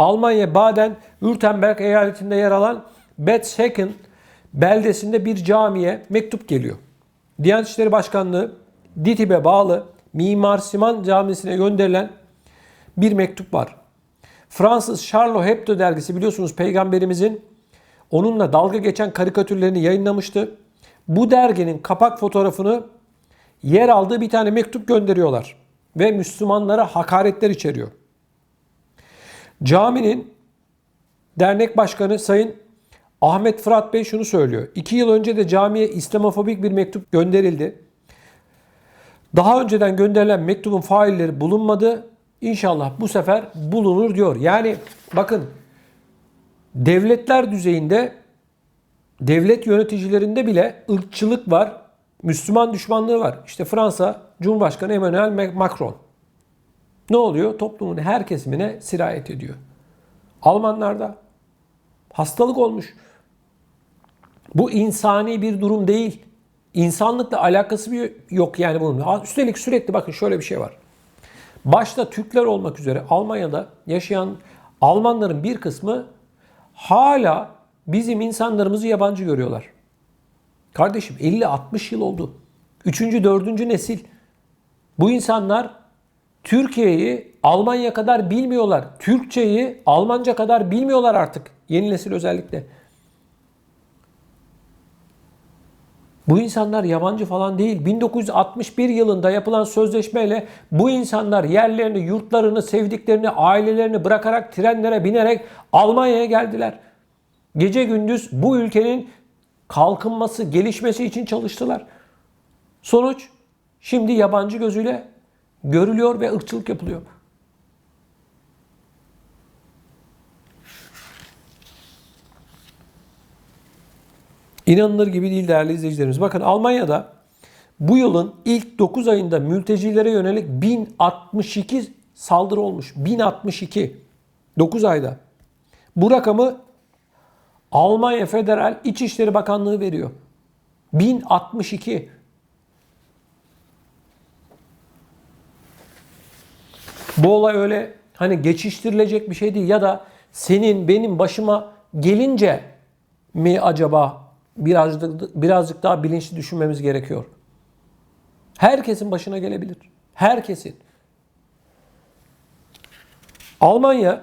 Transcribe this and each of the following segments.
Almanya Baden-Württemberg eyaletinde yer alan Betsheken beldesinde bir camiye mektup geliyor. Diyanet İşleri Başkanlığı DİTİB'e bağlı Mimar Sinan Camisi'ne gönderilen bir mektup var. Fransız Charlie Hebdo dergisi biliyorsunuz peygamberimizin onunla dalga geçen karikatürlerini yayınlamıştı. Bu derginin kapak fotoğrafını yer aldığı bir tane mektup gönderiyorlar ve Müslümanlara hakaretler içeriyor. Caminin dernek başkanı Sayın Ahmet Fırat Bey şunu söylüyor. İki yıl önce de camiye İslamofobik bir mektup gönderildi. Daha önceden gönderilen mektubun failleri bulunmadı. İnşallah bu sefer bulunur diyor. Yani bakın devletler düzeyinde devlet yöneticilerinde bile ırkçılık var. Müslüman düşmanlığı var. İşte Fransa Cumhurbaşkanı Emmanuel Macron. Ne oluyor? Toplumun her kesimine sirayet ediyor. Almanlarda hastalık olmuş. Bu insani bir durum değil. İnsanlıkla alakası bir yok yani bunun. Üstelik sürekli bakın şöyle bir şey var. Başta Türkler olmak üzere Almanya'da yaşayan Almanların bir kısmı hala bizim insanlarımızı yabancı görüyorlar. Kardeşim 50-60 yıl oldu. Üçüncü, dördüncü nesil. Bu insanlar Türkiye'yi Almanya kadar bilmiyorlar. Türkçeyi Almanca kadar bilmiyorlar artık. Yeni nesil özellikle. Bu insanlar yabancı falan değil. 1961 yılında yapılan sözleşmeyle bu insanlar yerlerini, yurtlarını, sevdiklerini, ailelerini bırakarak trenlere binerek Almanya'ya geldiler. Gece gündüz bu ülkenin kalkınması, gelişmesi için çalıştılar. Sonuç şimdi yabancı gözüyle görülüyor ve ırkçılık yapılıyor. İnanılır gibi değil değerli izleyicilerimiz. Bakın Almanya'da bu yılın ilk 9 ayında mültecilere yönelik 1062 saldırı olmuş. 1062. 9 ayda. Bu rakamı Almanya Federal İçişleri Bakanlığı veriyor. 1062. Bu olay öyle hani geçiştirilecek bir şey değil ya da senin benim başıma gelince mi acaba birazcık birazcık daha bilinçli düşünmemiz gerekiyor. Herkesin başına gelebilir. Herkesin. Almanya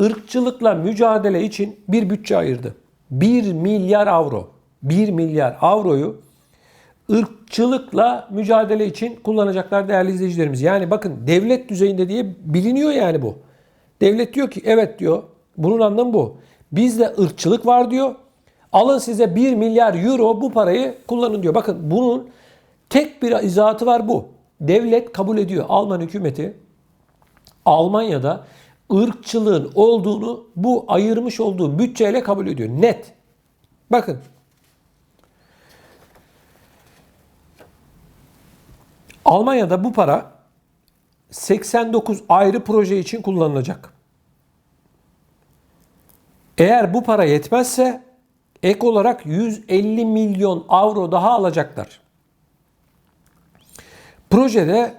ırkçılıkla mücadele için bir bütçe ayırdı. 1 milyar avro. 1 milyar avroyu ırkçılıkla mücadele için kullanacaklar değerli izleyicilerimiz. Yani bakın devlet düzeyinde diye biliniyor yani bu. Devlet diyor ki evet diyor. Bunun anlamı bu. Bizde ırkçılık var diyor. Alın size 1 milyar euro bu parayı kullanın diyor. Bakın bunun tek bir izahatı var bu. Devlet kabul ediyor. Alman hükümeti Almanya'da ırkçılığın olduğunu bu ayırmış olduğu bütçeyle kabul ediyor. Net. Bakın. Almanya'da bu para 89 ayrı proje için kullanılacak. Eğer bu para yetmezse ek olarak 150 milyon avro daha alacaklar. Projede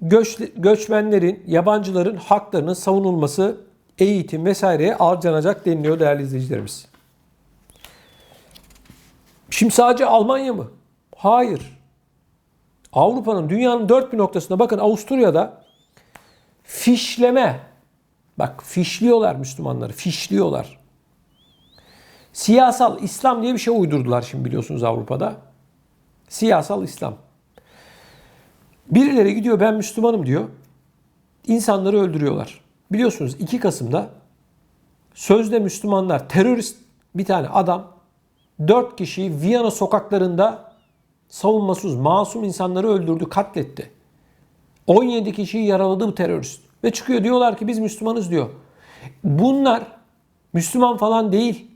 göç, göçmenlerin, yabancıların haklarının savunulması, eğitim vesaireye harcanacak deniliyor değerli izleyicilerimiz. Şimdi sadece Almanya mı? Hayır. Avrupa'nın, dünyanın dört bir noktasında bakın Avusturya'da fişleme, bak fişliyorlar Müslümanları, fişliyorlar. Siyasal İslam diye bir şey uydurdular şimdi biliyorsunuz Avrupa'da. Siyasal İslam. Birileri gidiyor ben Müslümanım diyor. İnsanları öldürüyorlar. Biliyorsunuz 2 Kasım'da sözde Müslümanlar terörist bir tane adam 4 kişiyi Viyana sokaklarında savunmasız masum insanları öldürdü, katletti. 17 kişiyi yaraladı bu terörist. Ve çıkıyor diyorlar ki biz Müslümanız diyor. Bunlar Müslüman falan değil.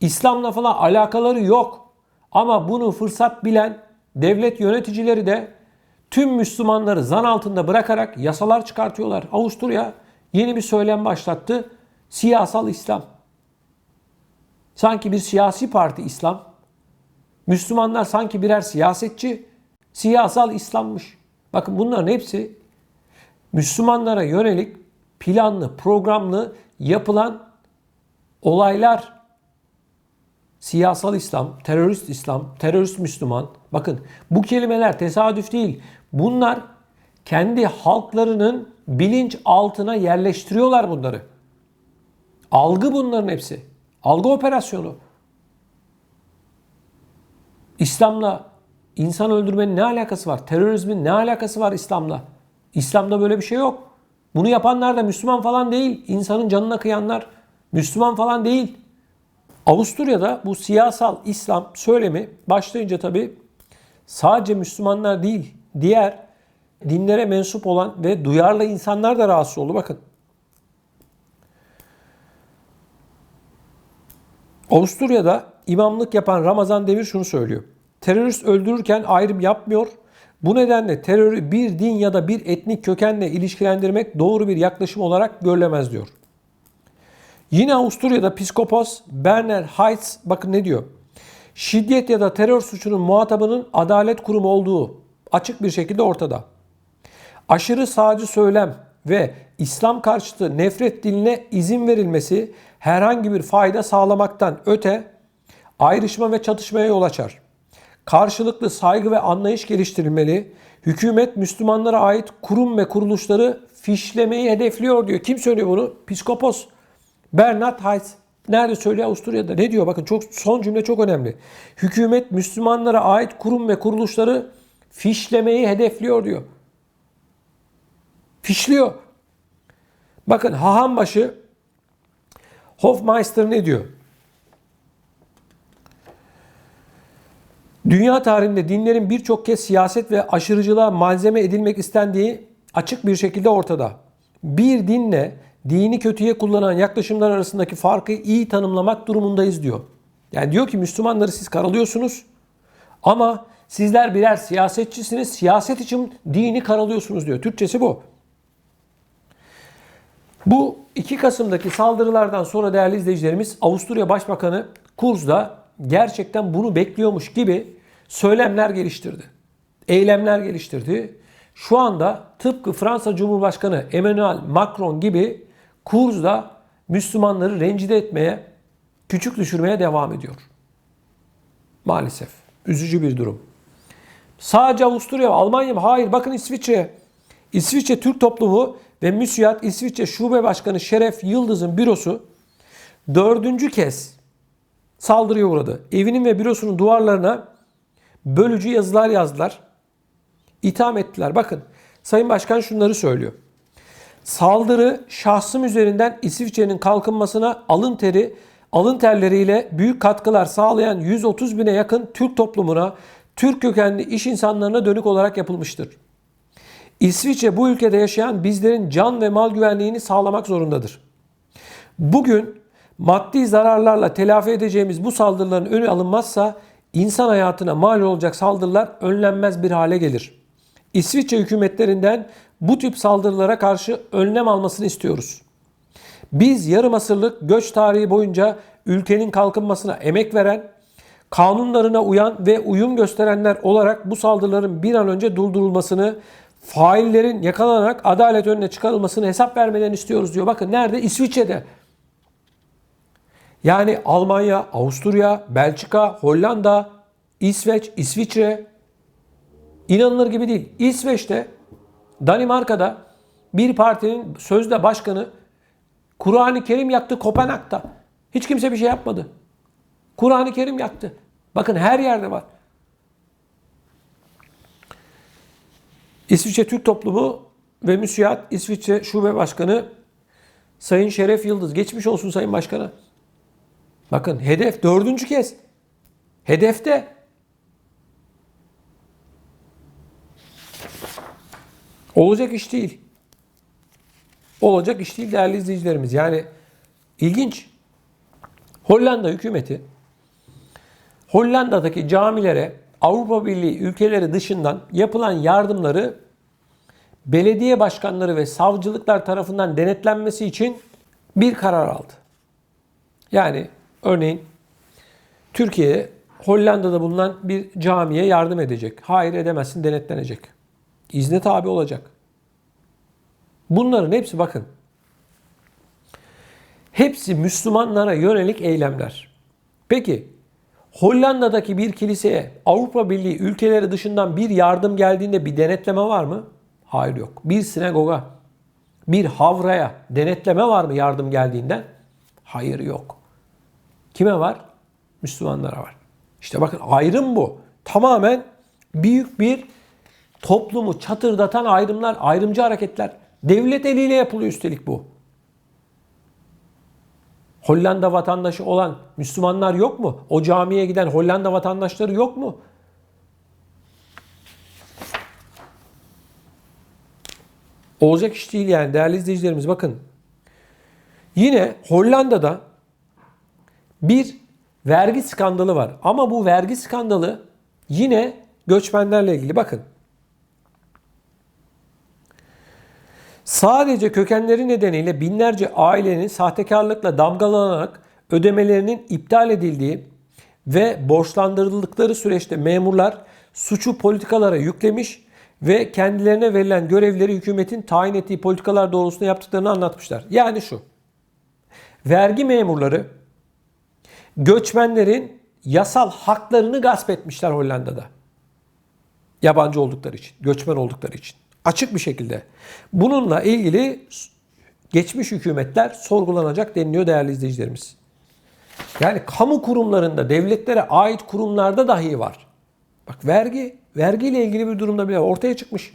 İslam'la falan alakaları yok. Ama bunu fırsat bilen devlet yöneticileri de tüm Müslümanları zan altında bırakarak yasalar çıkartıyorlar. Avusturya yeni bir söylem başlattı. Siyasal İslam. Sanki bir siyasi parti İslam. Müslümanlar sanki birer siyasetçi. Siyasal İslam'mış. Bakın bunların hepsi Müslümanlara yönelik planlı, programlı yapılan olaylar. Siyasal İslam, terörist İslam, terörist Müslüman. Bakın bu kelimeler tesadüf değil. Bunlar kendi halklarının bilinç altına yerleştiriyorlar bunları. Algı bunların hepsi. Algı operasyonu. İslam'la insan öldürmenin ne alakası var? Terörizmin ne alakası var İslam'la? İslam'da böyle bir şey yok. Bunu yapanlar da Müslüman falan değil. İnsanın canına kıyanlar Müslüman falan değil. Avusturya'da bu siyasal İslam söylemi başlayınca tabi sadece Müslümanlar değil, diğer dinlere mensup olan ve duyarlı insanlar da rahatsız oldu. Bakın. Avusturya'da imamlık yapan Ramazan Demir şunu söylüyor. Terörist öldürürken ayrım yapmıyor. Bu nedenle terörü bir din ya da bir etnik kökenle ilişkilendirmek doğru bir yaklaşım olarak görülemez diyor. Yine Avusturya'da psikopos Berner Heitz bakın ne diyor. Şiddet ya da terör suçunun muhatabının adalet kurumu olduğu açık bir şekilde ortada. Aşırı sağcı söylem ve İslam karşıtı nefret diline izin verilmesi herhangi bir fayda sağlamaktan öte ayrışma ve çatışmaya yol açar. Karşılıklı saygı ve anlayış geliştirilmeli. Hükümet Müslümanlara ait kurum ve kuruluşları fişlemeyi hedefliyor diyor. Kim söylüyor bunu? Psikopos. Bernard Heitz. Nerede söylüyor? Avusturya'da. Ne diyor? Bakın çok son cümle çok önemli. Hükümet Müslümanlara ait kurum ve kuruluşları fişlemeyi hedefliyor diyor. Fişliyor. Bakın Hahambaşı Hofmeister ne diyor? Dünya tarihinde dinlerin birçok kez siyaset ve aşırıcılığa malzeme edilmek istendiği açık bir şekilde ortada. Bir dinle dini kötüye kullanan yaklaşımlar arasındaki farkı iyi tanımlamak durumundayız diyor. Yani diyor ki Müslümanları siz karalıyorsunuz ama sizler birer siyasetçisiniz. Siyaset için dini karalıyorsunuz diyor. Türkçesi bu. Bu 2 Kasım'daki saldırılardan sonra değerli izleyicilerimiz Avusturya Başbakanı Kurz'da gerçekten bunu bekliyormuş gibi söylemler geliştirdi. Eylemler geliştirdi. Şu anda tıpkı Fransa Cumhurbaşkanı Emmanuel Macron gibi Kurz'da Müslümanları rencide etmeye, küçük düşürmeye devam ediyor. Maalesef. Üzücü bir durum. Sadece Avusturya, Almanya mı? Hayır. Bakın İsviçre. İsviçre Türk toplumu ve MÜSİAD İsviçre Şube Başkanı Şeref Yıldız'ın bürosu dördüncü kez saldırıya uğradı. Evinin ve bürosunun duvarlarına bölücü yazılar yazdılar. İtham ettiler. Bakın Sayın Başkan şunları söylüyor. Saldırı şahsım üzerinden İsviçre'nin kalkınmasına alın teri, alın terleriyle büyük katkılar sağlayan 130 bine yakın Türk toplumuna, Türk kökenli iş insanlarına dönük olarak yapılmıştır. İsviçre bu ülkede yaşayan bizlerin can ve mal güvenliğini sağlamak zorundadır. Bugün maddi zararlarla telafi edeceğimiz bu saldırıların önü alınmazsa insan hayatına mal olacak saldırılar önlenmez bir hale gelir. İsviçre hükümetlerinden bu tip saldırılara karşı önlem almasını istiyoruz. Biz yarım asırlık göç tarihi boyunca ülkenin kalkınmasına emek veren, kanunlarına uyan ve uyum gösterenler olarak bu saldırıların bir an önce durdurulmasını, faillerin yakalanarak adalet önüne çıkarılmasını hesap vermeden istiyoruz diyor. Bakın nerede? İsviçre'de. Yani Almanya, Avusturya, Belçika, Hollanda, İsveç, İsviçre inanılır gibi değil. İsveç'te, Danimarka'da bir partinin sözde başkanı Kur'an-ı Kerim yaktı Kopenhag'da. Hiç kimse bir şey yapmadı. Kur'an-ı Kerim yaktı. Bakın her yerde var. İsviçre Türk Toplumu ve MÜSİAD İsviçre Şube Başkanı Sayın Şeref Yıldız. Geçmiş olsun Sayın Başkan'a. Bakın hedef dördüncü kez. Hedefte. Olacak iş değil. Olacak iş değil değerli izleyicilerimiz. Yani ilginç. Hollanda hükümeti Hollanda'daki camilere Avrupa Birliği ülkeleri dışından yapılan yardımları belediye başkanları ve savcılıklar tarafından denetlenmesi için bir karar aldı. Yani örneğin Türkiye Hollanda'da bulunan bir camiye yardım edecek. Hayır edemezsin denetlenecek. İzne tabi olacak. Bunların hepsi bakın Hepsi Müslümanlara yönelik eylemler. Peki Hollanda'daki bir kiliseye Avrupa Birliği ülkeleri dışından bir yardım geldiğinde bir denetleme var mı? Hayır yok. Bir sinagoga, bir havraya denetleme var mı yardım geldiğinden? Hayır yok. Kime var? Müslümanlara var. İşte bakın ayrım bu. Tamamen büyük bir toplumu çatırdatan ayrımlar, ayrımcı hareketler. Devlet eliyle yapılıyor üstelik bu. Hollanda vatandaşı olan Müslümanlar yok mu? O camiye giden Hollanda vatandaşları yok mu? Olacak iş değil yani değerli izleyicilerimiz bakın. Yine Hollanda'da bir vergi skandalı var. Ama bu vergi skandalı yine göçmenlerle ilgili. Bakın. Sadece kökenleri nedeniyle binlerce ailenin sahtekarlıkla damgalanarak ödemelerinin iptal edildiği ve borçlandırıldıkları süreçte memurlar suçu politikalara yüklemiş ve kendilerine verilen görevleri hükümetin tayin ettiği politikalar doğrultusunda yaptıklarını anlatmışlar. Yani şu. Vergi memurları göçmenlerin yasal haklarını gasp etmişler Hollanda'da. Yabancı oldukları için, göçmen oldukları için. Açık bir şekilde. Bununla ilgili geçmiş hükümetler sorgulanacak deniliyor değerli izleyicilerimiz. Yani kamu kurumlarında, devletlere ait kurumlarda dahi var. Bak vergi, vergiyle ilgili bir durumda bile ortaya çıkmış.